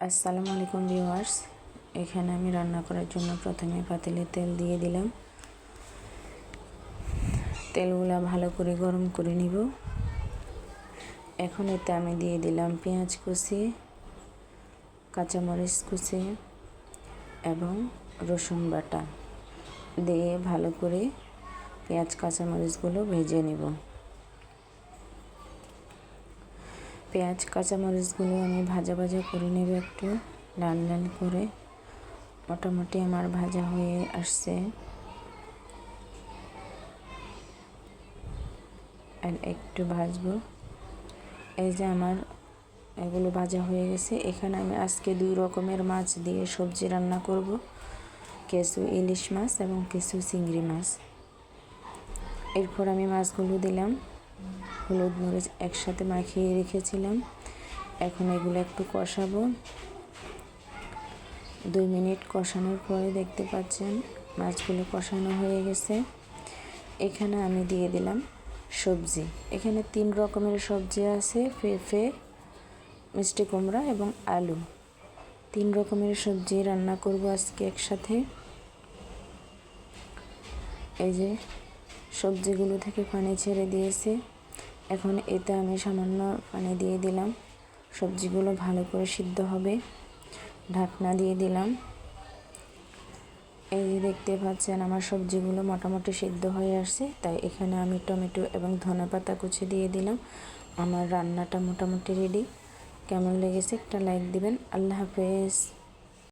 আসসালামু আলাইকুম ভিউয়ার্স। এখানে আমি রান্না করার জন্য প্রথমে পাতিলে তেল দিয়ে দিলাম। তেলগুলা ভালো করে গরম করে নিব। এখন এতে আমি দিয়ে দিলাম পেঁয়াজ কুচি, কাঁচামরিচ কুচি এবং রসুন বাটা। দিয়ে ভালো করে পেঁয়াজ, কাঁচামরিচগুলো ভেজে নিব। পেঁয়াজ, কাঁচামরিচগুলো আমি ভাজা ভাজা করে নেব একটু, লাল লাল করে। মোটামুটি আমার ভাজা হয়ে আসছে। আর একটু ভাজবো। এই যে আমার এগুলো ভাজা হয়ে গেছে। এখানে আমি আজকে দুই রকমের মাছ দিয়ে সবজি রান্না করব। কিছু ইলিশ মাছ এবং কিছু চিংড়ি মাছ। এরপর আমি মাছগুলো দিলাম। হলুদ মরিচ একসাথে মাখিয়ে রেখেছিলাম। এখন এগুলো একটু কষাবো। দুই মিনিট কষানোর পরে দেখতে পাচ্ছেন মাছগুলো কষানো হয়ে গেছে। এখানে আমি দিয়ে দিলাম সবজি। এখানে তিন রকমের সবজি আছে, পেঁপে, মিষ্টি কুমড়া এবং আলু। তিন রকমের সবজি রান্না করব আজকে একসাথে। এই যে সবজিগুলো থেকে পানি ছেড়ে দিয়েছে। এখন এতে আমি সামান্য পানি দিয়ে দিলাম। সবজিগুলো ভালো করে সিদ্ধ হবে। ঢাকনা দিয়ে দিলাম। এই যে দেখতে পাচ্ছেন, আমার সবজিগুলো মোটামুটি সিদ্ধ হয়ে আসছে। তাই এখানে আমি টমেটো এবং ধনে পাতা কুচি দিয়ে দিলাম। আমার রান্নাটা মোটামুটি রেডি কেমন লেগেছে একটা লাইক দিবেন। আল্লাহ হাফেজ।